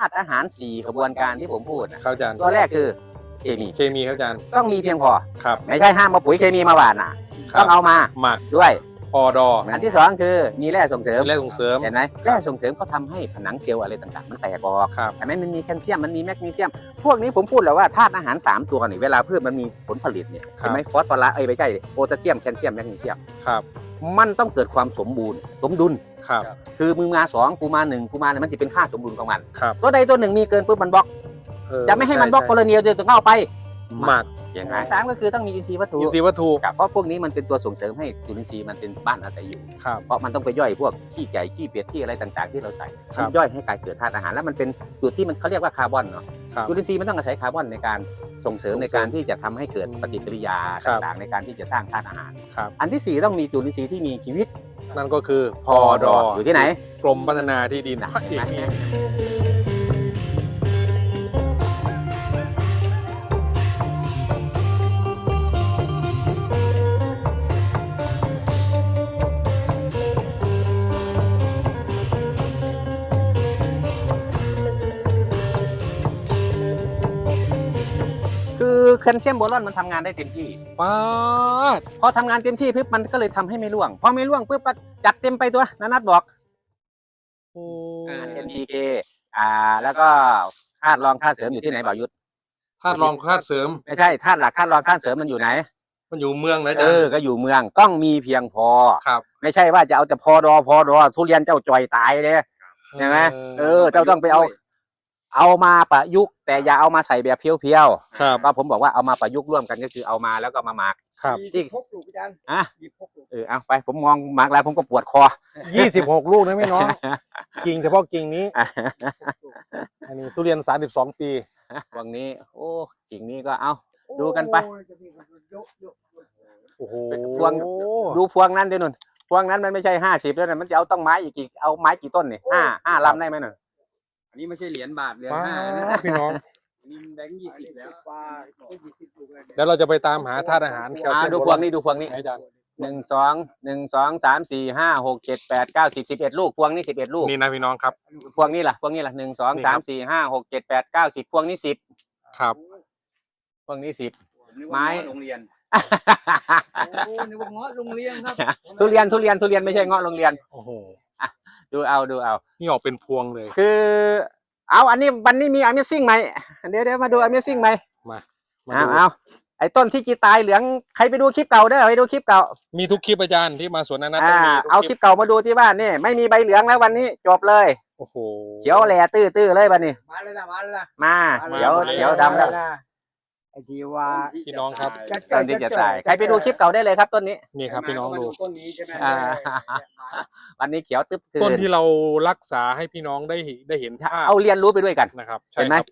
ธาตุอาหารสี่กระบวนการที่ผมพูดนะครับอาจารย์ตัวแรกคือเคมีเคมีครับอาจารย์ต้องมีเพียงพอครับไม่ใช่ห้ามมาปุ๋ยเคมีมาหว่านนะครัต้องเอามาหมักด้วยพ อดออันที่สองคือมีแร่ส่งเสริมแร่ส่งเสริมเห็นไหมแร่ส่งเสริมก็ทำให้ผนังเซลล์อะไรต่างๆ มันแตกออกครับเห็นไหมมันมีแคลเซียมมันมีแมกนีเซียม พวกนี้ผมพูดแล้วว่าธาตุอาหาร 3 ตัวนี่เวลาพืชมันมีผลผลิตเนี่ยครับเห็นไหมฟอสฟอรัสเอ้ยไม่ใช่โพแทสเซียมแคลเซียมแมกนีเซียมครับมันต้องเกิดความสมบูรณ์ สมดุลครับคือมือมาสองกูมาหนึ่งกูมาเนี่ยมันจะเป็นค่าสมดุลของมันครับตัวใดตัวหนึ่งมีเกินปุ๊บมันบล็อกเออจะไม่ให้มันบล็อกช่โคโลเนียลเดียวต้องเอาไป หมักอย่างไรสามก็คือต้องมีอินทรีย์วัตถุอินทรีย์วัตถุครับเพราะพวกนี้มันเป็นตัวส่งเสริมให้จุลินทรีย์มันเป็นบ้านอาศัยอยู่ครับเพราะมันต้องไปย่อยพวกขี้ไก่ขี้เป็ดขี้อะไรต่างๆ ที่เราใส่ครับมันย่อยให้กลายเกิดธาตุอาหารแล้วมันเป็นจุดที่มันเขาเรียกว่าคาร์บอนเนาะครับจุลินทรีย์มันต้องอาศัยคาร์บอนในการส่งเสริมส่งเสริมในการที่จะทำให้เกิดปฏิกิริยาครับต่างๆ ในการที่จะสร้างธาตุอาหารครับอันที่สี่ต้องมีจุลินทรีย์ที่มีชีวิต นั่นก็คือพพออดดอออยู่ที่ไหน กรมพัฒนาที่ดินนะพระเอก แคลเซียมโบรอนมันทำงานได้เต็มที่ป้าดพอทำงานเต็มที่ปุ๊บมันก็เลยทำให้ไม่ร่วง พอไม่ร่วงปุ๊บก็จัดเต็มไปตัวนัทบอกโอ้ NPK อ่า แล้วก็ธาตุรองธาตุเสริมอยู่ที่ไหนบ่าวยุทธธาตุรองธาตุเสริม ไม่ใช่ธาตุหลักธาตุรองธาตุเสริมมันอยู่ไหน มันอยู่เมืองนะอาเอจารอย์ก็อยู่เมืองต้องมีเพียงพอ ครับไม่ใช่ว่าจะเอาแต่พอดอพอดอทุเรียนเจ้าจ่อยตายเลย ใช่ไหมเออ เจ้าต้องไปเอา เอามาประยุกต์แต่อย่าเอามาใส่แบบเพียวครับ ๆก็ผมบอกว่าเอามาประยุกต์ร่วมกันก็คือเอามาแล้วก็มาหมัก ครับที่พกลูกอาจารย์อะ หยิบพกลูกเออเอาไปผมมองหมักแล้วผมก็ปวดคอ ยี่สิบหกลูกนะพี่น้อง กิ่งเฉพาะกิ่งนี้ อันนี้ทุเรียนสามสิบสองปี วังนี้ โอ้กิ่งนี้ก็เอา ดูกันไป โอ้ยจะมีคนยกยกยกโอ้โหพวง ดูพวงนั้นดินุ่นพวงนั้นมันไม่ใช่ห้าสิบแล้วนะมันจะเอาต้องไม้อีกกี่เอาไม้กี่ต้นนี่ห้าห้าลำได้ไหมหน่อย อันนี้ไม่ใช่เหรียญบาทเหรียญป้าห้านะดพี่น้อง อันนี้มันแบงค์ยี่อันสินี้บแล้วปลาก็ยี่สิบลูกเลยเดี๋ยวเราจะไปตามหาธาตุอาหารแคลอ่าเซียมดูพวงนี้ดูพวงนี้ไหนอาจารย์หนึ่งสองหนึ่งสองสามสี่ห้าหกเจ็ดแปดเก้าสิบสิบเอ็ดลูกพวงนี้สิบเอ็ดลูกนี่นะพี่น้องครับ พวงนี้ล่ะพวงนี้ล่ะหนึ่งสองนี่คสารัมบ สี่ห้าหกเจ็ดแปดเก้าสิบพวงนี้สิบครับ พวงนี้สิบผมนึกไม้ว่าเงาะโรงเรียนโอ้นึกว่าเงาะโรงเรียนครับทุเรียนทุเรียนทุเรียนไม่ใช่เงาะโรงเรียนโอ้โห ดูเอาดูเอา นี่ออกเป็นพวงเลย คือ เอาอันนี้วันนี้มี Amazing ไหมเดี๋ยวเดี๋ยวมาดู Amazing ไหมมามาเอาดูเอาไอ้ต้นที่จีตายเหลืองใครไปดูคลิปเก่าเด้อไปดูคลิปเก่ามีทุกคลิปอาจารย์ที่มาสวนนันทอ่าต้องมีเอาทุกคลิปเก่ามาดูที่ว่านี่ไม่มีใบเหลืองแล้ววันนี้จบเลยโอ้โห เขียวแหล่ตื้อตื้อเลยวันนี้ มาเลยนะมาเลยนะมามาเขียวมาเขียวดำแล้วไอ้ ที่ว่า พี่น้องครับต้นที่จะตายใครไปดูคลิปเก่าได้เลยครับต้นนี้ นี่ครับพี่น้องดู ต้นนี้ใช่ไหมอ่า วันนี้เขียวตึ๊บคืต้นที่เรารักษาให้พี่น้องได้เห็นได้เห็นภาพเอาเรียนรู้ไปด้วยกัน นะครับเห็นไหมครับ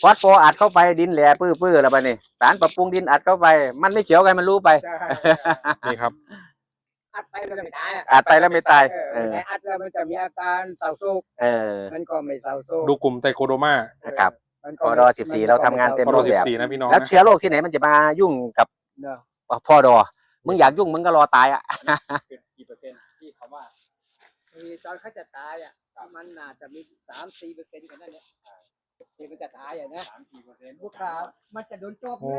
ฟอสโฟอัดเข้าไปดินแหล่ปื้อปื้อแล้วบัดนี้สารปรับปรุงดินอัดเข้าไป มันไม่เขียวกันมันรู้ไป ใช่นี่ครับ อัดไปแล้วไม่ตายะอัดไปแล้วไม่ตายเอเอออแต่อัดแล้วมันจะมีอาการเศร้าโศกเออมันก็ไม่เศร้าโศกดูกลุ่มไตโคโดมา นะครับมัน พอดอ14เราทำงานเต็มพอรูเราปสิแบบบสี่นะพี่น้องแล้วนะเชื้อโรคที่ไหนมันจะมายุ่งกับเนอะพอดอมึงอยากยุ่งมึงก็รอตายอะกี่เปอร์เซ็นต์ที่เขาว่ามีตอนเขาจะตายอะมันน่าจะมีสามสี่เปอร์เซ็นต์กันนั่นเนี่ยที่มันจะตายอะนะสามสี่เปอร์เซ็นต์พวกเรามันจะโดนจบโอ้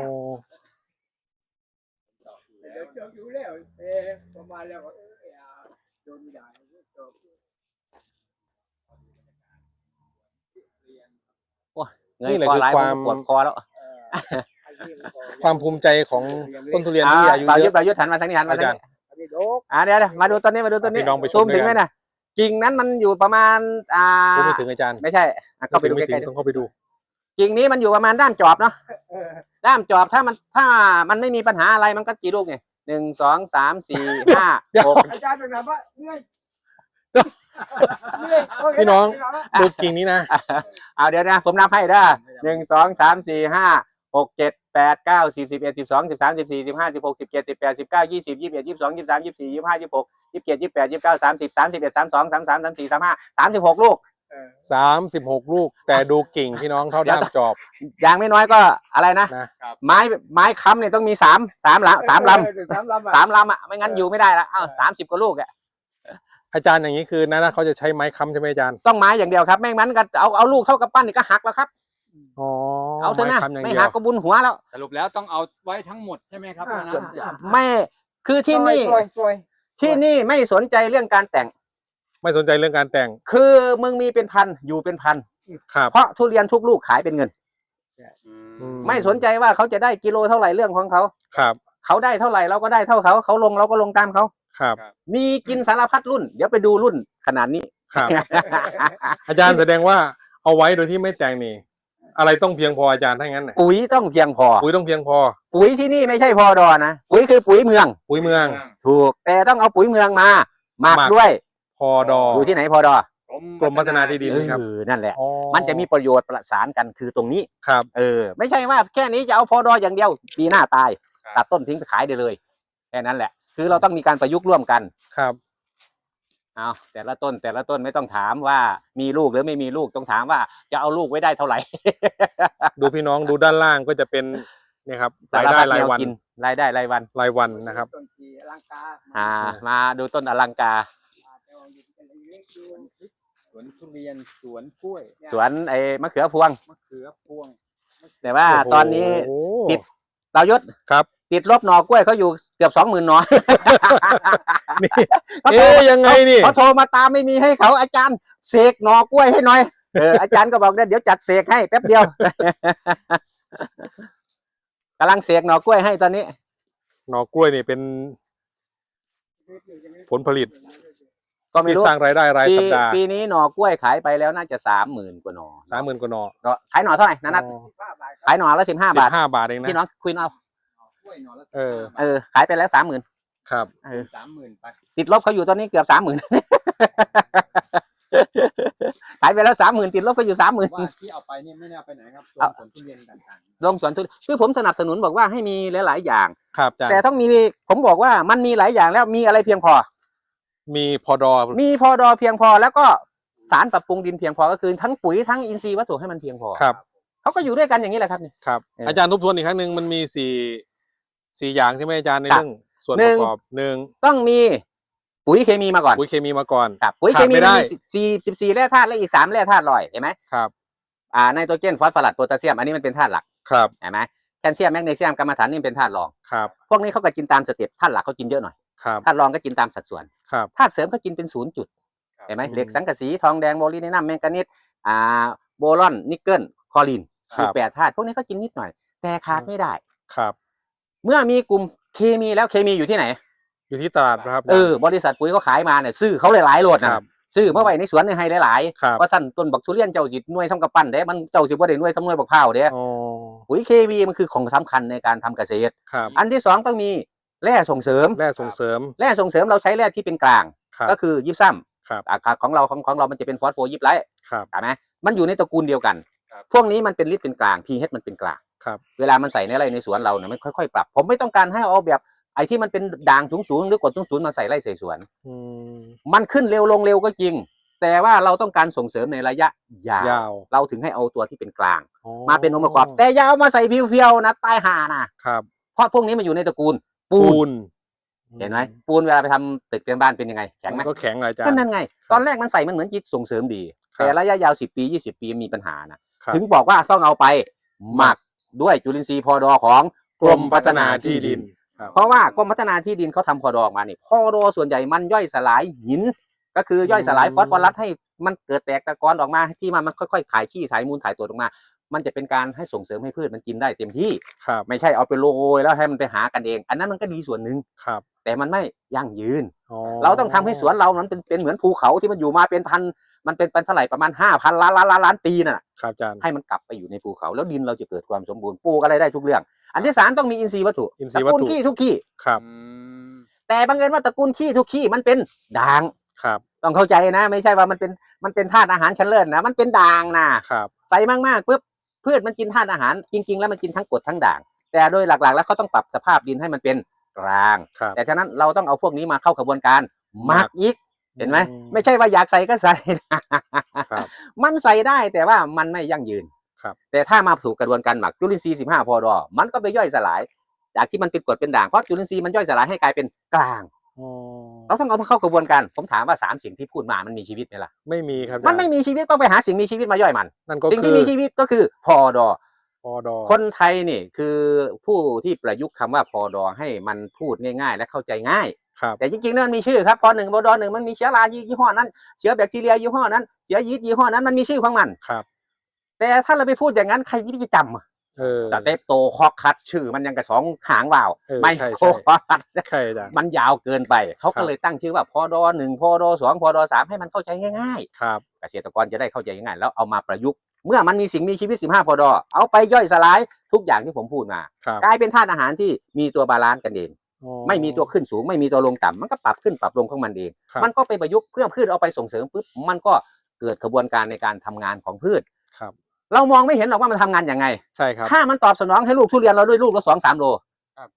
แล้วโดนจบอยู่แล้วเออประมาณแล้วก็เอออย่าโดนไม่ได้จบ เงยคอไหลายผมปวดคอแล้วเออไอ้ที่นก็ความภูมิใจของต้นทุเรียนอ่าที่อายุบาเยยุทอะธ์บายุทธ์หันมาทางนี้หันมาทางนี้อันนี้โดกอ่าเดี๋ยวเดี๋ยวมาดูต้นนี้มาดูต้นนี้พี่น้องไปชมซูมถึงด้วยไหมกัน นะกิ่งนั้นมันอยู่ประมาณอ่าดูไม่ถึงอาจารย์ไม่ใช่อะเข้าไปดูไม่ใกถึล้งต้องเข้าไปดูๆกิ่งนี้มันอยู่ประมาณด้ามจอบเนาะเออด้ามจอบถ้ามันถ้ามันไม่มีปัญหาอะไรมันก็กี่ลูกเนี่ยหนึ่งสองสามสี่ห้าเดี๋ยว หกอาจารย์เป็นแบบว่าเหนื่อย พี่น้องดูกิ่งนี้นะ เอาเดี๋ยวนะ ผมนับให้เด้อหนึ่งสองสามสี่ห้าหกเจ็ดแปดเก้าสิบสิบเอ็ดสิบสองสิบสามสิบสี่สิบห้าสิบหกสิบเจ็ดสิบแปดสิบเก้ายี่สิบยี่สิบเอ็ดยี่สิบสองยี่สิบสามยี่สิบสี่ยี่สิบห้ายี่สิบหกยี่สิบเจ็ดยี่สิบแปดยี่สิบเก้าสามสิบสามสิบเอ็ดสามสองสามสามสามสี่สามห้าสามสิบหกลูกสามสิบหกลูก แต่ดูกิ่งพี่น้องเท่าด้ามจอบ อย่างไม่น้อยก็อะไรนะนะไม้ไม้ค้ำเนี่ยต้องมีสามสามละสามลสามลำำสามลำอะไม่งั้นอยู่ไม่ได้ละอ้าวสามสิบกว่าลูกอะ อาจารย์อย่างนี้คือนะนะเขาจะใช้ไม้ค้ำใช่ไหมอาจารย์ต้องไม้อย่างเดียวครับ ไม่งั้นก็เอาเอาลูกเท่ากับปั้นนี่ก็หักแล้วครับ อ๋อเอาเถอะนะไม้ค้ำอย่างไม่เดียหัวกก็บุญหัวแล้ว สรุปแล้วต้องเอาไว้ทั้งหมดใช่ไหมครับนะไม่คือที่นี่ปล่อยปล่อยที่นี่ไม่สนใจเรื่องการแต่ง ไม่สนใจเรื่องการแต่งคือมึงมีเป็นพันอยู่เป็นพันครับเพราะทุเรียนทุกลูกขายเป็นเงิน อืมไม่สนใจว่าเขาจะได้กิโลเท่าไหร่เรื่องของเขา ครับ เขาได้เท่าไหร่เราก็ได้เท่าเขา เขาลงเราก็ลงตามเขา ครับ มีกินสารพัดรุ่น เดี๋ยวไปดูรุ่นขนาดนี้ ครับ อาจารย์แสดงว่าเอาไว้โดยที่ไม่แต่งนี่ อะไรต้องเพียงพออาจารย์ถ้างั้นน่ะปุ๋ยต้องเพียงพอ ปุ๋ยต้องเพียงพอ ปุ๋ยที่นี่ไม่ใช่พอดอนะ ปุ๋ยคือปุ๋ยเมือง ปุ๋ยเมือง ถูก แต่ต้องเอาปุ๋ยเมืองมาหมักหมักด้วย พอดออยู่ที่ไหนพอดอกรมพัฒนาที่ดินครับเออนั่นแหละอ๋อมันจะมีประโยชน์ประสานกันคือตรงนี้ครับ เออ ไม่ใช่ว่าแค่นี้จะเอาพอดออย่างเดียวปีหน้าตายครับตัดต้นทิ้งไปขายได้เลย แค่นั้นแหละ คือเราต้องมีการประยุกต์ร่วมกันครับเอาแต่ละต้นแต่ละต้นไม่ต้องถามว่ามีลูกหรือไม่มีลูกต้องถามว่าจะเอาลูกไว้ได้เท่าไหร่ ดูพี่น้องดูด้านล่างก็จะเป็นเนี่ยครับรายได้รายวันกินรายได้รายวัน รายวันนะครับ ต้นทีอลังกาอ่า มาดูต้นอลังกาแต่ว่าอยู่ที่เล็กอยู่สวนทุเรียนสวนกล้วยสวนไอ้มะเขือพวง มะเขือพวงแต่ว่าตอนนี้โอ้โหติดเรายศครับ ติดลบหนอกล้วยเขาอยู่เกือบสองหมื่นหนอนี่เขาโทรเอ๊ยยังไงนี่เขาโทรมาตามไม่มีให้เขาอาจารย์เสกหนอกล้วยให้หน่อยเอออาจารย์ก็บอกเดี๋ยวจัดเสกให้แป๊บเดียวกำลังเสกหนอกล้วยให้ตอนนี้ หน่อกล้วยนี่เป็นผลผลิต ก็ไม่ที่รู้สร้างรายได้รายปีสัปดาห์ปีนี้หนอกล้วยขายไปแล้วน่าจะสามหมื่นกว่าหนอสามหมื่นกว่าหน่อเนาะขายหนอเท่าไหร่นะนัทอ๋อขายหนอละสิบห้าสิบาทบห้าบาทเองนะพี่น้องคุยเอาก ล้วยหน่อละเออ เออ ขายไปแล้วสามหมื่นครับ เออ สามหมื่นไปติดลบเขาอยู่ตอนนี้เกือบสามหมื่นขายไปแล้วสามหมื่นติดลบเขาอยู่สามหมื่นว่าที่เอาไปเนี่ยไม่ได้เอาไปไหนครับสวนเอาสวนทุเรียนต่างลงสวนทุเรียนคือผมสนับสนุนบอกว่าให้มีหลาย ๆ อย่าง ครับอาจารแต่ย์ต้องมีผมบอกว่ามันมีหลายอย่างแล้วมีอะไรเพียงพอ มีพอดอมีพอดอเพียงพอแล้วก็สารปรับปรุงดินเพียงพอก็คือทั้งปุ๋ยทั้งอินทรีย์วัตถุให้มันเพียงพอครับเขาก็อยู่ด้วยกันอย่างนี้แหละครับนี่ครับ เอออ อาจารย์ทบทวนอีกครั้งหนึ่งมันมีสี่ สี่อย่างใช่ไหมอาจารย์ในครับเรื่องส่วนหนึ่ปงระกอบหนึ่งต้องมีปุ๋ยเคมีมาก่อนปุ๋ยเคมีมาก่อนครับปุ๋ยขาเคดมีไม่ได้มีสี่สิบสี่แร่ธาตุและอีกสามแร่ธาตุลอยเห็นไหมครับอ่าไนโตรเจนฟอสฟอรัสโพแทสเซียมอันนี้มันเป็นธาตุหลักครับเห็นไหมแคลเซียมแมกนีเซียมกัมมันถันนี่เป็นธาตุรองครับพวกนี้เขาก็กินตามสเต็ปธาตุหลักเขากินเยอะหน่อยครับธาตุรองก็กินตามสัดส่วนครับธาตุเสริมเขากินเป็นศูนย์จุดเห็นไหมอืมเหล็กสังกะสีทองแดงโมลิเนนัมแมงกานีสอ่าโบรอนนิกเกิลคอลินคคือรับแปดธาตุพวกนี้เขากินนิดหน่อย แต่ขาดไม่ได้ครับ เมื่อมีกลุ่มเคมีแล้วเคมีอยู่ที่ไหน อยู่ที่ตลาดนะครับ เออบริษัทปุ๋ยเขาขายมาเนี่ยซื้อเขาหลายๆโหลดนะครับซื้อเมื่อไว้ในสวนในให้หลายครับๆว่าสั่นต้นบักทุเรียนเจ้าสิหน่วยสำกับปั้นเด้มันเจ้าสิบ่ได้หน่วยทำหน่วยบักข้าวเด้อ๋อปุ๋ยเคมีมันคือของสำคัญในการทำเกษตรครับอันที่สองต้องมีแร่ส่งเสริมแร่ส่งเสริมแร่ส่งเสริมเราใช้แร่ที่เป็นกลางครับก็คือยิบซ้ำครับอาการของเราของของเรามันจะเป็นฟอสโฟยิบไลท์ครับเห็นไหมมันอยู่ในตระกูลเดียวกันครับพวกนี้มันเป็นลิตรเป็นกลาง pH มันเป็นกลาง ครับ เวลามันใส่ในไร่ในสวนเราเนี่ยมันค่อยๆปรับ ผมไม่ต้องการให้เอาแบบไอ้ที่มันเป็นด่างสูงๆหรือกดสูงๆมาใส่ไร่ใส่สวนอืมมันขึ้นเร็วลงเร็วก็จริง แต่ว่าเราต้องการส่งเสริมในระยะยาวยาวเราถึงให้เอาตัวที่เป็นกลางอ๋อมาเป็นองค์ประกอบ แต่อยาวมาใส่เพียวๆนะตายห่านะครับเพราะพวกนี้มันอยู่ในตระกูล ปูปูนนเห็นไหมปูนเวลาไปทำตึกเตียงบ้านเป็นยังไงแข็งไหมมันก็แข็งเลยอาจารก็ย์นั่นไง ตอนแรกมันใส่มันเหมือนจิตส่งเสริมดีครับแต่ระยะยาวสิบปียี่สิบปีมีปัญหานะครับถึงบอกว่าต้องเอาไปหมัก ด้วยจุลินทรีย์พอดอของกรมพัฒนาที่ดินครับเพราะว่ากรมพัฒนาที่ดินเขาทำพอดอออกมาเนี่ยพอดอส่วนใหญ่มันย่อยสลายหิน ก็คือย่อยสลายฟอสฟอรัสให้มันเกิดแตกตะกอนออกมาที่มันมันค่อยๆถ่ายขี้ถ่ายมูลถ่ายตัวออกมา มันจะเป็นการให้ส่งเสริมให้พืชมันกินได้เต็มที่ครับไม่ใช่เอาไปโรยแล้วให้มันไปหากันเอง อันนั้นมันก็ดีส่วนหนึ่งครับ แต่มันไม่ยั่งยืนอ๋อเราต้องทำให้สวนเรามันเป็นเป็นเหมือนภูเขาที่มันอยู่มาเป็นพัน มันเป็นเป็นเท่าไหร่ประมาณห้าพันล้านล้านล้านล้านปีน่ะครับอาจารย์ให้มันกลับไปอยู่ในภูเขา แล้วดินเราจะเกิดความสมบูรณ์ปลูกอะไรได้ทุกเรื่อง อันที่สามต้องมีอินทรีย์วัตถุอินทรีย์วัตถุตระกูลขี้ทุกขี้ครับๆอืมแต่บังเอิญว่าตระกูลขี้ทุกขี้มันเป็นด่างครับ ต้องเข้าใจนะ ไม่ใช่ว่ามันเป็นมันเป็นธาตุอาหารชั้นเลิศนะมันเป็นด่างนะครับใส่มากๆปุ๊บพืชมันกินธาตุอาหารจริง ๆ แล้วมันกินทั้งกรดทั้งด่าง แต่โดยหลักๆ แล้วเขาต้องปรับสภาพดินให้มันเป็นกลางครับแต่ฉะนั้นเราต้องเอาพวกนี้มาเข้ากระบวนการหมักอีก เห็นไหมอืมไม่ใช่ว่าอยากใส่ก็ใส่นะครับ มันใส่ได้แต่ว่ามันไม่ยั่งยืนครับ แต่ถ้ามาถูกกระบวนการหมักจุลินทรีย์15พอดอมันก็ไปย่อยสลาย จากที่มันเป็นกรดเป็นด่างเพราะจุลินทรีย์มันย่อยสลายให้กลายเป็นกลาง อ๋อเราต้องเอามาเข้ากระบวนการผมถามว่าสามสิ่งที่พูดมามันมีชีวิตไหมล่ะไม่มีครับมันไม่มีชีวิตต้องไปหาสิ่งมีชีวิตมาย่อยมัน นั่นก็สิ่งคืที่อมีชีวิตก็คือพอดอ พอดอคนไทยนี่คือผู้ที่ประยุกต์คำว่าพอดอให้มันพูดง่าย ๆ และเข้าใจง่าย ครับ แต่จริงๆแล้วมันมีชื่อครับพอหนึ่งพอดอหนึ่งมันมีเชื้อรายี่ห้อนั้น เชื้อแบคทีเรียยี่ห้อนั้นเชื้อยีสต์ยี่ห้อนั้นมันมีชื่อของมันครับ แต่ถ้าเราไปพูดอย่างนั้นใครจะจำอะเออสเตปโตคอกคัดชื่อมันยังกระสองหางว่าวเออไม่ใช่โคคอคัดใช่อาจารย์มันยาวเกินไป เขาครัก็บเลยตั้งชื่อว่าพอดอหนึ่งพอดอสองพอดอสามให้มันเข้าใจง่ายครับๆเกษตรกรจะได้เข้าใจง่ายๆแล้วเอามาประยุกต์ เมื่อมันมีสิ่งมีชีวิต 15 พอดอเอาไปย่อยสลายทุกอย่างที่ผมพูดมาครับกลายเป็นธาตุอาหารที่มีตัวบาลานซ์กันเองอ๋อไม่มีตัวขึ้นสูง ไม่มีตัวลงต่ำมันก็ปรับขึ้นปรับลงของมันเองครับมันก็ไปประยุกต์เพื่อพืชเอาไปส่งเสริมปุ๊บมันก็เกิดกระบวนการในการทำงานของพืชครับเรามองไม่เห็นหรอกว่ามันทำงานยังไงใช่ครับถ้ามันตอบสนองให้ลูกทุเรียนเราด้วยลูกละสองสามโลครับ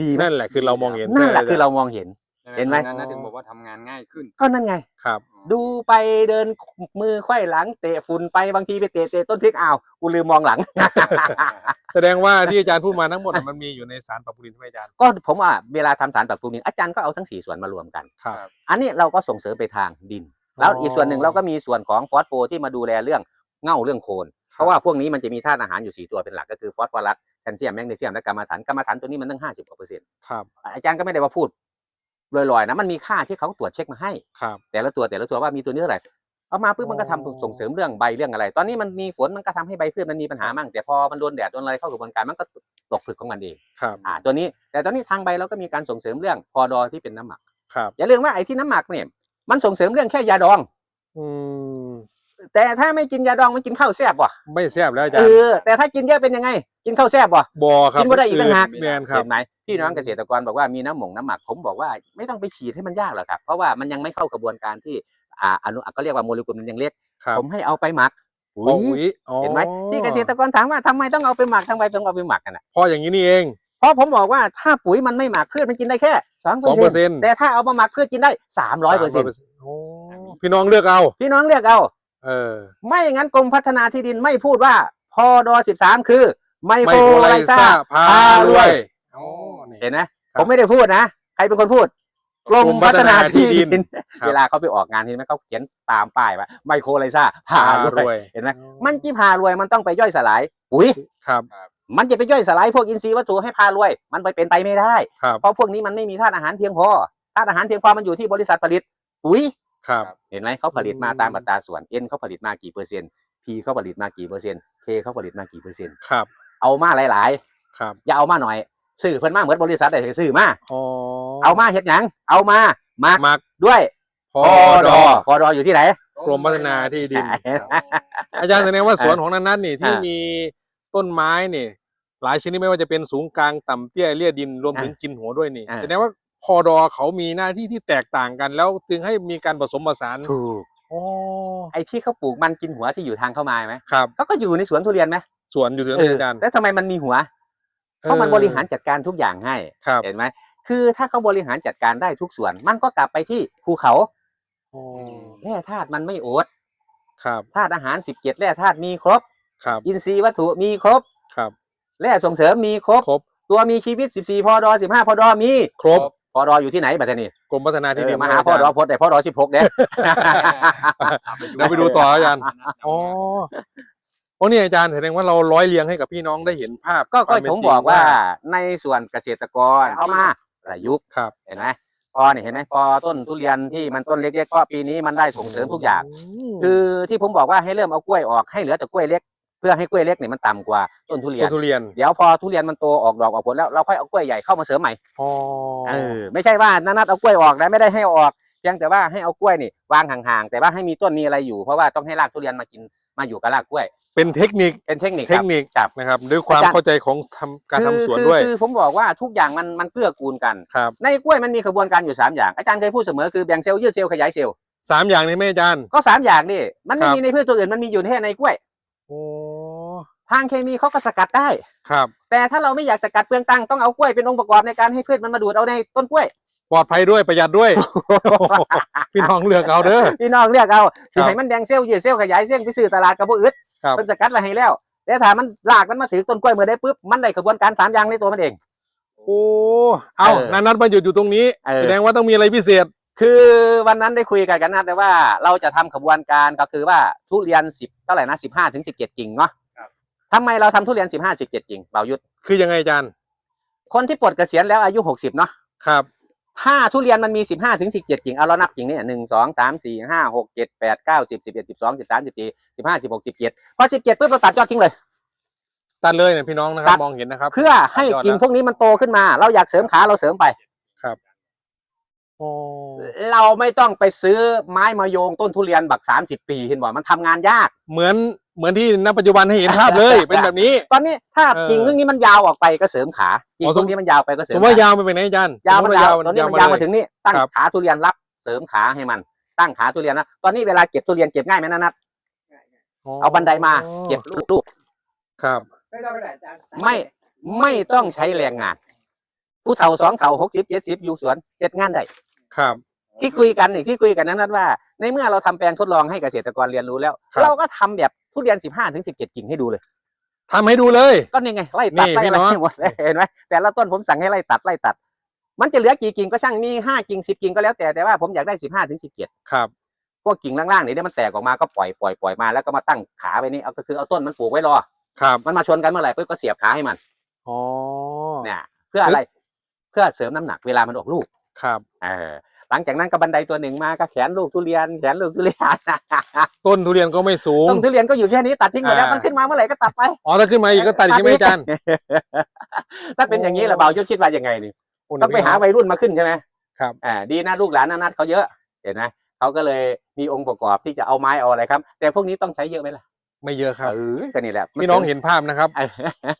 ดีไหมนั่นแหละคือเรามองเห็นนั่นแหละใช่คือเรามองเห็น เห็นไหมนั่นนะถึงบอกว่าทำงานง่ายขึ้นก็นั่นไง ครับ ดูไปเดินมือไขว้หลังเตะฝุ่นไปบางทีไปเตะเตะต้นพริกอ้าวกูลืมมองหลัง แสดงว่าที่อาจารย์พูดมาทั้งหมดอะมันมีอยู่ในสารปรับปรุงดินใช่ไหมอาจารย์ ก็ผมว่าเวลาทำสารปรับปรุงดินอาจารย์ก็เอาทั้งสี่ส่วนมารวมกัน ครับ อันนี้เราก็ส่งเสริมไปทางดิน แล้วอ๋ออีอีกส่วนหนึ่งเราก็มีส่วนของฟอสโฟที่มาดูแลเรื่องเง่าเรื่องโคนเพราะว่าพวกนี้มันจะมีธาตุอาหารอยู่สี่ตัวเป็นหลักก็คือฟอสฟอรัสแคลเซียมแมกนีเซียมและกรรมฐานกรรมฐานตัวนี้มันตั้งห้าสิบกว่าเปอร์เซ็นต์ครับ อาจารย์ก็ไม่ได้ว่าพูด ลอยๆนะมันมีค่าที่เขาตรวจเช็คมาให้ ครับ แต่ละตัวแต่ละตัวว่ามีตัวนี้เท่าไหร่เอามาปุ๊บมันก็ทำอ๋อ ส่งเสริมเรื่องใบเรื่องอะไร ตอนนี้มันมีฝนมันก็ทำให้ใบพืชมันมีปัญหามั่งแต่พอมันโดนแดดโดนอะไรเข้ากระบวนการมันก็ตกผลึกของมันเองครับ อ่าตัวนี้แต่ตอนนี้ทางใบเราก็มีการส่งเสริมเรื่องพอดอที่เป็นน้ำหมัก ครับ อย่าลืมว่าไอ้ที่น้ำหมักเนี่ยมันส่งเสริมเรื่องแค่ยาดอง อืม แต่ถ้าไม่กินยาดองมันกินข้าวแซ่บว่ะไม่แซ่บแล้วอาจาเอรย์อแต่ถ้ากินเยอะเป็นยังไง กินข้าวแซ่บว่ะบอครับกินบ่ได้อีกต่างหาก แมนครับ เห็นไหมพี่น้องเกษตรกรบอกว่ามีน้ำหมงน้ำหมักผมบอกว่าไม่ต้องไปฉีดให้มันยากหรอกครับ เพราะว่ามันยังไม่เข้ากระบวนการที่อ่าอนุก็เรียกว่าโมเลกุลมันยังเล็กครับผมให้เอาไปหมักอ๋ออุ๊ยอ๋อเห็นไหมที่เกษตรกรถามว่าทำไมต้องเอาไปหมักทำไมต้องเอาไปหมักกันอะพออย่างนี้นี่เองเพราะผมบอกว่าถ้าปุ๋ยมันไม่หมักพืชมันกินได้แค่สองสองเปเปออร์ร์เซ็เซ็นต์นต์แต่ถ้าเอามาหมักพืชกินได้สามร้อยเปอร์เซ็นต์โอ้พี่น้องเลือกเอา พี่น้องเลือกเอา เออ ไม่อย่างนั้นกรมพัฒนาที่ดินไม่พูดว่าพอดอสิบสามคือ ไมไมโครโครไลไลซ่าซ่าพารวยอ๋อนี่เห็นไหมครับผมไม่ได้พูดนะ ใครเป็นคนพูดกรมกรมพัพัฒฒนานาที่ที่ดิดินนครับเวลาเขาไปออกงานเห็นไหมเขาเขียนตามป้ายว่าไมโครไลซ่าพาพารรววยยเห็นไหมมันจีพารวยมันต้องไปย่อยสลายปุ๋ยครับมันจะไปย่อยสลายพวกอินทรีย์วัตถุให้พารวย มันไปเป็นไปไม่ได้ครับเพราะพวกนี้มันไม่มีธาตุอาหารเพียงพอธาตุอาหารเพียงพอมันอยู่ที่บริษัทผลิตปุ๋ย ครับ เห็นไหมเขาผลิตมาอืมตามอัตราส่วน N เขาผลิตมากี่เปอร์เซ็นต์ P เขาผลิตมากี่เปอร์เซ็นต์ K เขาผลิตมากี่เปอร์เซ็นต์ครับ เอามาหลายครับๆอย่าเอามาหน่อยซื้อเพิ่นมาเหมือนบริษัทได้ซื้อมาอ๋อเอามาเฮ็ดหยังเอามาหมักมักด้วยพอดดออพอดออยู่ที่ไหนกรมพัฒนาที่ดินอ่าอาจารย์แสดงว่าสวนของนันนัทนี่ที่อ่ามีมีต้นไม้นี่หลายชนิดไม่ว่าจะเป็นสูงกลางต่ำเตี้ยเลี่ยดินรวมถึงอ่ากินหัวด้วยนี่อ่าแสดงว่า พอดอเขามีหน้าที่ที่แตกต่างกัน แล้วจึงให้มีการผสมผสานถูกอ๋อไอ้ที่เขาปลูกมันกินหัวที่อยู่ทางเข้ามาไหมครับเขาก็อยู่ในสวนทุเรียนไหมสวนอยู่ที่เอนั่นออาจารย์แล้วทำไมมันมีหัวเพราะมันบริหารจัดการทุกอย่างให้ครับเห็นไหมคือถ้าเขาบริหารจัดการได้ทุกส่วน มันก็กลับไปที่ภูเขาอ๋อแร่ธาตุมันไม่โอดครับธาตุอาหารสิบเจ็ดแร่ธาตุมีครบ ครับ อินทรีย์วัตถุมีครบ ครับแร่ส่งเสริมมีครบครบตัวมีชีวิต14พอดอ15พอดอมี ครบ พอดออยู่ที่ไหนบัดนี้กรมพัฒนาที่ดิเอนอมาหาพอดอพดแต่พอดอ16เด้เดี๋ยวไปดูต่ออาจารย์อ๋อโอ้เนี่ยอาจารย์แสดงว่าเราร้อยเรียงให้กับพี่น้องได้เห็นภาพ ก็ก็ความเป็นผมจริงบอกว่าในส่วนเกษตรกรเอามาประยุกต์ครับเห็นไหมพอเนี่ยเห็นไหมพอต้นทุเรียนที่มันต้นเล็กๆก็ปีนี้มันได้ส่งเสริมทุกอย่างมคือที่ผมบอกว่าให้เริ่มเอากล้วยออกให้เหลือแต่กล้วยเล็ก เพื่อให้กล้วยเล็กเนี่ยมันต่ำกว่าต้นทุเรียต้นน ทุเรียนเดี๋ยวพอทุเรียนมันโตออกดอกออกผลแล้วเราค่อยเอากล้วยใหญ่เข้ามาเสริมใหม่อ๋อเออไม่ใช่ว่านัดเอากล้วยออกนะไม่ได้ให้เอาออกเพียงแต่ว่าให้เอากล้วยนี่วางห่างๆแต่ว่าให้มีต้นมีอะไรอยู่เพราะว่าต้องให้รากทุเรียนมากินมาอยู่กับรากกล้วย เป็นเทคนิคเป็นเทคนิคเทคครับนิคครับ นะครับด้วยความอาจารย์ เข้าใจของทำการทำคือสวนคือด้วยคือผมบอกว่าทุกอย่างมันมันเกื้อกูลกัน ครับในกล้วยมันมีกระบวนการอยู่สามอย่าง อาจารย์เคยพูดเสมอคือแบ่งเซลล์ยืดเซลล์ขยายเซลล์สามอย่างนี้ไหมอาจารย์ ก็สามอย่างนี่มันไม่ครับมีในพืชตัวอื่นมันมีอยู่แค่ในกล้วย โอ้ ทางเคมีเขาก็สกัดได้ ครับ แต่ถ้าเราไม่อยากสกัดเปลืองตังค์ต้องเอากล้วยเป็นองค์ประกอบในการให้พืชมันมาดูดเอาในต้นกล้วย ปลอดภัยด้วยประหยัดด้วย พี่น้องเลือกเอาเด้อ พี่น้องเลือกเอาสิครับให้มันแดงเซลล์ยืดเซลล์ขยายเซลล์ไปซื้อตลาดกับพวกอึดครับ มันสกัดไว้ให้แล้ว แต่ถ้ามันลากมันมาถือต้นกล้วยเมื่อได้ปุ๊บมันได้กระบวนการสามอย่างในตัวมันเอง โอ้ เอาเออนันนัดมาหยุดอยู่ตรงนี้ เออ แสดงว่าต้องมีอะไรพิเศษ คือวันนั้นได้คุยกันกันนะแต่ว่าเราจะทำขบวนการก็คือว่าทุเรียนสิบเท่าไหร่นะสิบห้าถึงสิบเจ็ดกิ่งเนาะ ทำไมเราทำทุเรียนสิบห้าสิบเจ็ดกิ่งเบายุทธคือยังไงอาจารย์คนที่ปลดเกษียณแล้วอายุหกสิบเนาะครับถ้าทุเรียนมันมีสิบห้าถึงสิบเจ็ดกิ่งเอาเรานับกิ่งเนี่ยหนึ่งสองสามสี่ห้าหกเจ็ดแปดเก้าสิบสิบเอ็ดสิบสองสิบสามสิบสี่สิบห้าสิบหกสิบเจ็ดพอสิบเจ็ดปุ๊บเราตัดยอดทิ้งเลย ตัดเลยเนี่ยพี่น้องนะครัตับด มองเห็นนะครับ เพื่อให้กิ่งพวกนี้มันโตขึ้นมา เราอยากเสริมขาเราเสริมไป โอ้เราไม่ต้องไปซื้อไม้มาโยงต้นทุเรียนบักสามสิบปีเห็นบ่มันทำงานยาก เหมือน เหมือนที่ณปัจจุบันให้เห็นภาพเลยเป็นแบบนี้ ตอนนี้ถ้าเออกิ่งเรื่องนี้มันยาวออกไปก็เสริมขากิ่งอ๋อพวกนี้มันยาวไปก็เสริสมมมติว่าขยาวไปเป็นไหนอาจารย์ยาวมันสติยาวตอนนี้มันยาวมาถึงนี่ตั้งครับขาทุเรียนรับเสริมขาให้มัน ตั้งขาทุเรียนนะตอนนี้เวลาเก็บทุเรียนเก็บง่ายไหมนะนัทเอาบันไดมาเก็บลูกครับไม่ต้องไปไหนอาจารย์ๆไม่ไม่ต้องใช้แรงงาน ผู้เฒ่าสองเฒ่าหกสิบเจ็ดสิบอยู่สวนเก็บงานได้ครับที่คุยกันนี่ที่คุยกันนั้นนัทว่า ในเมื่อเราทำแปลงทดลองให้เกษตรกรเรียนรู้แล้วครับเราก็ทำแบบ ทุเรียนสิบห้าถึงสิบเจ็ดกิ่งให้ดูเลย ทำให้ดูเลย ก็นี่ไงไล่ตัดนี่ไล่พี่อะไรน้อง ให้หมดเลยเห็นไหมแต่ละต้นผมสั่งให้ไล่ตัดไล่ตัด มันจะเหลือกี่กิ่งก็ช่างมีห้ากิ่งสิบกิ่งก็แล้วแต่แต่ว่าผมอยากได้สิบห้าถึงสิบเจ็ดครับ พวกกิ่งล่างๆนี่เดี๋ยวมันแตกออกมาก็ปล่อยปล่อยปล่อยมาแล้วก็มาตั้งขาไปนี่เอาก็คือเอาต้นมันปลูกไว้รอ ครับมันมาชนกันเมื่อไหร่ปุ๊บก็เสียบขาให้มันอ๋อเนี่ยเพื่ออะไร เพื่อเสริมน้ำหนักเวลามันออกลูก ครับ เออ หลังจากนั้นก็บันไดตัวหนึ่งมาก็แขนลูกทุเรียนแขนลูกทุเรียนต้นทุเรียนก็ไม่สูงต้นทุเรียนก็อยู่แค่นี้ตัดทิ้งหมดแล้วอ่ามัมันขึ้นมาเมื่อไหร่ก็ตัดไปอ๋อถ้าขึ้นมาอีกก็ตัดอีกใช่ไหมอาจารย์ถ้าเป็นอย่างนี้ละเบาจะคิดว่ายังไงนี่โอ้ต้องไปหาวัยรุ่นมาขึ้นใช่ไหมครับอ่าดีนะลูกหลานนานัดเขาเยอะเห็นไหมเขาก็เลยมีองค์ประกอบที่จะเอาไม้เอาอะไรครับ แต่พวกนี้ต้องใช้เยอะไหมล่ะ ไม่เยอะครับเออก็นี่แหละพี่น้องเห็นภาพนะครับเออ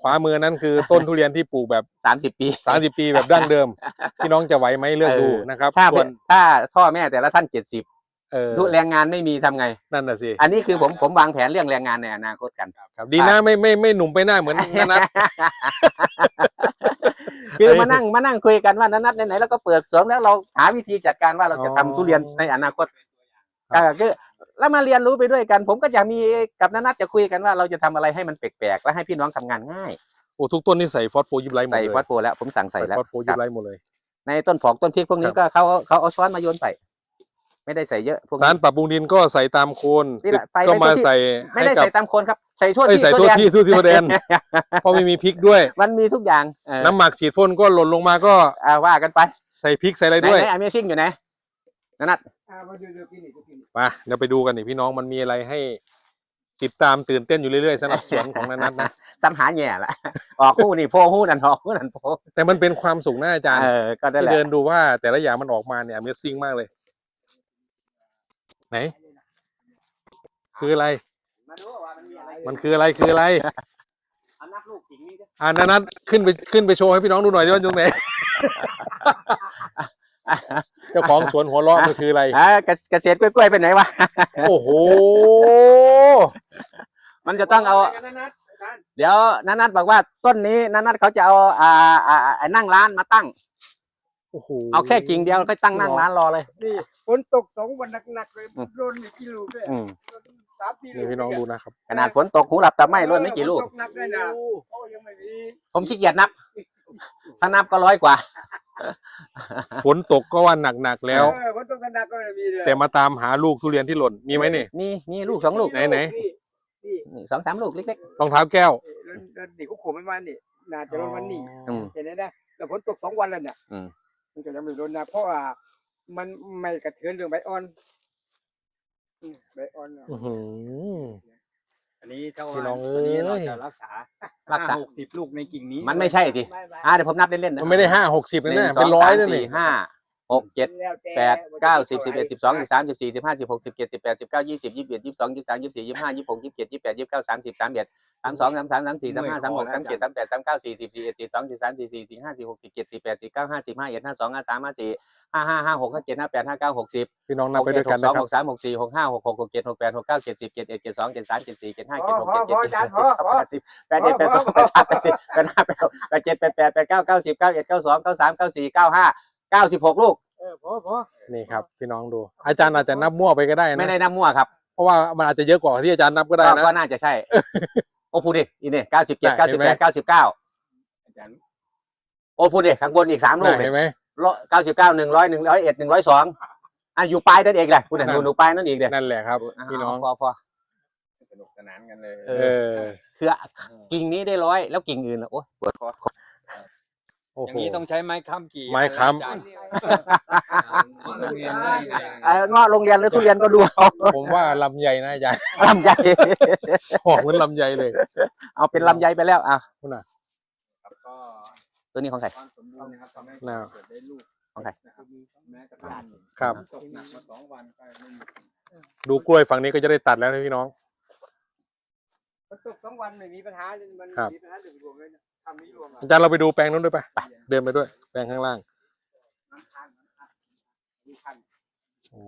ขวามือนั้นคือต้นทุเรียนที่ปลูกแบบสามสิบปี30ปีแบบดั้งเดิม พี่น้องจะไหวไหมเลือกดูเออนะครับถ้าส่เป็วนนถ้าพ่อแม่แต่ละท่านเจ็ดสิบเออทุแรงงานไม่มีทำไงนั่นน่ะสิอันนี้คือผมผมวางแผนเรื่องแรงงานในอนาคตกันครับ ดีนะไม่ไม่ไม่หนุ่มไปหน้าเหมือนนันัทคือมานั่งมานั่งคุยกันว่านัดไหนๆแล้วก็เปิดสวนแล้วเราหาวิธีจัดการว่าเราจะทำทุเรียนในอนาคตครับก็คือ แล้วมาเรียนรู้ไปด้วยกัน ผมก็จะมีกับนัดจะคุยกันว่าเราจะทำอะไรให้มันแปลกๆและให้พี่น้องทำงานง่ายโอ้ทุกต้นนี่ใส่ฟอสโฟยิบไลท์หมดใส่เลยฟอสโฟแล้วผมสั่งใส่แล้วฟอสโฟยิบไลท์หมดเลย ในต้นผอกต้นพริกพวกนี้ครับก็เขาเขาเอาช้อนมาโยนใส่ ไม่ได้ใส่เยอะพวกสารนี้ปรับปรุงดินก็ใส่ตามโคนนี่แหละใส่ก็มาในที่ใส่ไม่ให้ได้กับใส่ตามโคนครับใส่ทั่วเอ้ยที่ใส่ทั่ทั่ววแดนที่ทั่วที่ทั่วแดนเพราะไม่มีพริกด้วย มันมีทุกอย่างเออน้ำหมักฉีดพ่นก็หล่นลงมาก็อ่าว่ากันไป ใส่พริกใส่อะไรไหนด้วยไหนอเมซิ่งอยู่ไหน นั่นน่ะอ่ามาดูดูกินนี่ดูกินนี่มาเดี๋ยวไปดูกันนี่พี่น้องมันมีอะไรให้ ติดตามตื่นเต้นอยู่เรื่อยๆสำหรับสวนของนันัทนะ ซ้ำหาแย่ละออกคู่นี่โพคู่นั่นออกคู่นั่นโพแต่มันเป็นความสุขนะอาจารย์เออก็ได้ที่แหละเดินดูว่าแต่ละอย่างมันออกมาเนี่ย Amazing มากเลย ไหน คืออะไร มาดูว่ามันมีอะไรมันคืออะไรคืออะไรเอานับลูกกิ่งนี้ดิอ่านันัทขึ้นไปขึ้นไปโชว์ให้พี่น้องดูหน่อยดิว่าตรงไหน เจ้าของสวนหัวเราะมันคืออะไร อ่าเกษเกษตรกล้วยๆไปไหนวะ โอ้โห มันจะต้องเอากันนะนัดอาจารย์เดี๋ยวนันนัทบอกว่าต้นนี้นันนัทเขาจะเอาอ่าอ่าอ่านั่งร้านมาตั้ง โอ้โห เอาแค่กิ่งเดียวก็ตั้งนั่งร้านรอเลย นี่ฝนตกสองวันหนักๆเลยอืม โดนอีกกี่ลูกด้วยอืมสามสี่ลูนี่กพี่น้องดูนะครับ ขนาดฝนตกหูหลับตาไหม้ล้นไม่กี่ลูก ฝนตหนักเลยนะโอ้ยังไม่มีผมขี้เกียจนับ ถ้านับก็ร้อยกว่า ฝนตกก็ว่าหนักๆแล้ว เออฝนตกหนักๆก็ไม่มีเลยแต่มาตามหาลูกทุเรียนที่หล่นมีไหมนี่ มีมีลูกสองลูกไหนไหนนี่นี่นี่สองสามลูกเล็กรองเท้าแก้วแล้วแล้วนี่ก็ขมมันมานี่น่าจะโดนวันนี้ๆอืม เห็นไหมนะแต่ฝนตกสองวันแล้วเนี่ยอืม มันก็ยังไม่โดนนะเพราะว่ามันไม่กระเทือนเรื่องใบอ่อนอืมใบอ่อนเนอะอื้อหือ อันนี้เท่าพี่น้องตัวนี้เอ้ยเราจะรักษารักษา หกสิบลูกในกิ่งนี้มันไม่ใช่ดิไม่ไม่อ่าเดี๋ยวผมนับเล่นๆนะมันไม่ได้ห้าหกสิบหเลยนึ่นะงสเป็อนงร้อสายมเลยสี่นี่ห้า หกเจ็ดแล้วต่แปดเก้าสิบว่สิบเอ็ดสิบสองสิบสามสิบสี่สิบห้าสิบหกสิบเจ็ดสิบแปดสิบเก้ายี่สิบยี่สิบเอ็ดยี่สิบสองยี่สิบสามยี่สิบสี่ยี่สิบห้ายี่สิบหกยี่สิบเจ็ดยี่สิบแปดยี่สิบเก้าสามสิบสามเอ็ดสามสองสามสามสามสี่สามห้าสามหกสามเจ็ดสามแปดสามเก้าสี่สิบสี่เอ็ดสี่สองสี่สามสี่สี่สี่ห้าสี่หกสี่เจ็ดสี่แปดสี่เก้าห้าสิบห้าเอ็ดห้าสองห้าสามห้าสี่ห้าห้าห้าหกห้าเจ็ดห้าแปดห้าเก้าหกสิบพี่น้องนับหกไปเอ็ด้ดวยหกันกสนะองครัหบกสามหกสี่หกห้าหกหกหกเจ็ดหกแปดหกเก้าเจ็ดสิบเจ็ดเอ็ดเจ็ดสองเจ็ดสามเจ็ดสี่เจ็ดห้าเจ็ดหกเจ็ดเจ็ดเจ็ดแปดสิบแปดเอ็ดแปดสองแปดสามแปดสี่แปดห้าแปดหกแปดเจ็ดแปดแปดแปดเก้าเก้าสิบเก้าเอ็ดเก้าสองเก้าสามเก้าสี่เก้าห้า เก้าสิบหกลูก เออพอพอนี่ครับ พี่น้องดู อาจารย์อาจจะนับมั่วไปก็ได้ไม่นะได้นับมั่วครับ เพราะว่ามันอาจจะเยอะกว่าที่อาจารย์นับก็ได้ก็นะ ก็น่าจะใช่ โอ้พูดดิอีนี่เก้าสิบเจ็ดได้เก้าเห็สิบนไหแปมดเก้าสิบเก้าอาจารย์โอ้พูดดิข้างบนอีกสามลูได้กเห็นไหมเก้าสิบเก้าหนึ่งร้อยหนึ่งร้อยเอ็ดหนึ่งร้อยสองอะอยู่ปลายนั่นเองแหละคุณเห็นนั่นหนูปลายนั่นเองเด้นั่นแหละครับพี่น้องพอพอสนุกสนานกันเลย เอเออคือกิ่งนี้ได้ร้อยแล้วกิ่งอื่นน่ะโอ้ยปวดคอโอ้อโหย่างนี้ต้องใช้ไม้ค้ำกี่ไม้ค้ำอาจารย์โรงเรียนได้เลยเอ่อเงาะโรงเรียนหรือทุเรียนก็ดูเอาผมว่าลำไยนะอาจารย์ลำไยหอมเหมือนลำไยเลย เอาเป็นลำไยไปแล้วอะคุณน่ะครับก็ตัวนี้ของใคร ความสมบูรณ์นะครับทำให้น่า เกิดได้ลูกของใครนะครับแม้กระทั่งครับ ตกหนักมาสองวันก็ไม่มีดูกล้วยฝั่งนี้ก็จะได้ตัดแล้วนะพี่น้อง มันตกสองวันไม่มีปัญหาเลยมันครับ มีปัญหาหนึ่งรวมเลยนะทำนี้รวม อะอาจารย์เราไปดูแปลงนู้นด้วยไปเดินไปด้วย แปลงข้างล่างมีพันโอ้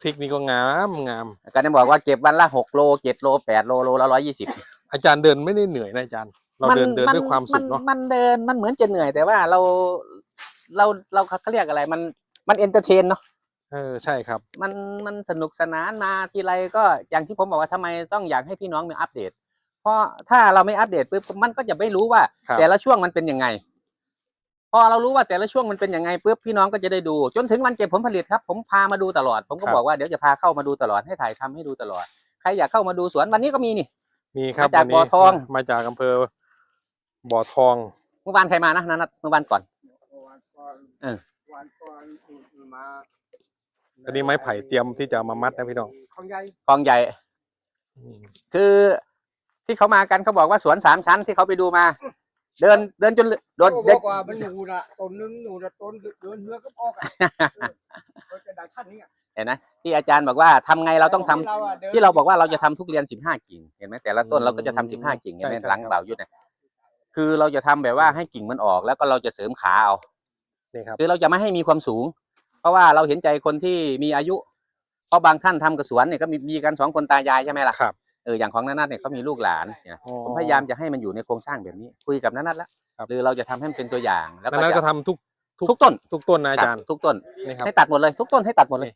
พริกนี่ก็งามงามก็ได้บอกว่าเก็บวันละหกโลเจ็ดโลแปดโลโลละร้อยยี่สิบอาจารย์เดินไม่ได้เหนื่อยนะอาจารย์ เราเดินเดินด้วยความสุขเนาะมันเดินมันเหมือนจะเหนื่อยแต่ว่าเราเราเราเขาเรียกอะไรมันมันเอนเตอร์เทนเนาะเออใช่ครับ มันมันสนุกสนานมาทีไรก็อย่างที่ผมบอกว่าทำไมต้องอยากให้พี่น้องเนี่ยอัปเดต เพราะถ้าเราไม่อัปเดตปุ๊บมันก็จะไม่รู้ว่า ครับ แต่ละช่วงมันเป็นยังไง พอเรารู้ว่าแต่ละช่วงมันเป็นยังไงปุ๊บพี่น้องก็จะได้ดู จนถึงวันเก็บผลผลิตครับ ผมพามาดูตลอด ผมก็บอกว่าเดี๋ยวจะพาเข้ามาดูตลอดให้ถ่ายทำให้ดูตลอด ใครอยากเข้ามาดูสวนวันนี้ก็มีนี่ มีครับมาจากวันนี้บ่อทอง มาจากอำเภอบ่อทอง เมื่อวานใครมานะนันเมื่อวานก่อน วันก่อนเออ วันก่อนมาอันนี้ไม้ไผ่เตรียมที่จะเอามามัดนะพี่น้อง ของใหญ่กองใหญ่อืมคือ ที่เขามากันเขาบอกว่าสวนสามชั้นที่เขาไปดูมา เดินเดินจนโดนบเดินอกว่ามันหนูน่ะต้นหนึงหนูน่ะต้นเดินเรือก็ออกอะเออเขาจะได้ท่านนี้อะเห็นไหมที่อาจารย์บอกว่าทำไงเราต้องทำที่เราอะดินที่เราบอกว่าเราจะทำทุกเรียนสิบห้ากิ่งเห็นไหมแต่ละต้นเราก็จะทำสิบห้ากิ่งเห็นไหมใช่หลังเบายุทธเนี่ยคือเราจะทำแบบว่าให้กิ่งมันออกแล้วก็เราจะเสริมขาเอา นี่ครับ คือเราจะไม่ให้มีความสูง เพราะว่าเราเห็นใจคนที่มีอายุ เพราะบางท่านทำกระสวนเนี่ยก็มีมีกันสองคนตายายใช่ไหมล่ะครับ เอออย่างของนันนัทเนี่ยเขามีลูกหลานเนี่ยอ๋อ ผมพยายามจะให้มันอยู่ในโครงสร้างแบบนี้ คุยกับนันนัทแล้วครับ หรือเราจะทำให้มันเป็นตัวอย่างแล้วดัก็งนั้นจะก็ทำทุกทุกต้นทุกต้นนะอาจารย์ทุกต้น นี่ครับ ให้ตัดหมดเลย ทุกต้นให้ตัดหมดเลย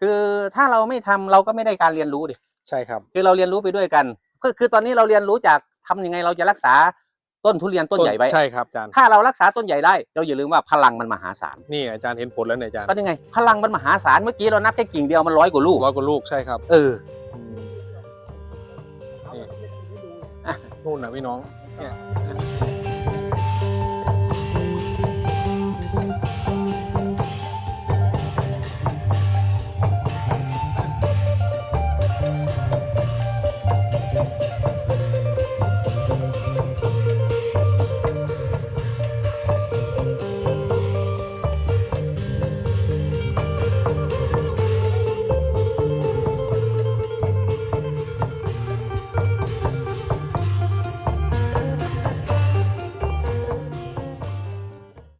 คือถ้าเราไม่ทำเราก็ไม่ได้การเรียนรู้ดิ ใช่ครับ คือเราเรียนรู้ไปด้วยกัน คือคือตอนนี้เราเรียนรู้จากทำยังไงเราจะรักษาต้นทุเรียนต้นใหญ่ไว้ ใช่ครับอาจารย์ ถ้าเรารักษาต้นใหญ่ได้ เราอย่าลืมว่าพลังมันมหาศาลนี่อาจารย์เห็นผลแล้วเนี่ยอาจารย์ก็ยังไง พลังมันมหาศาลเมื่อกี้เรานับแค่กิ่งเดียวมันร้อยกว่าลูก ร้อยกว่าลูกใช่ครับ เออ นู่นนะพี่น้องเนี่ย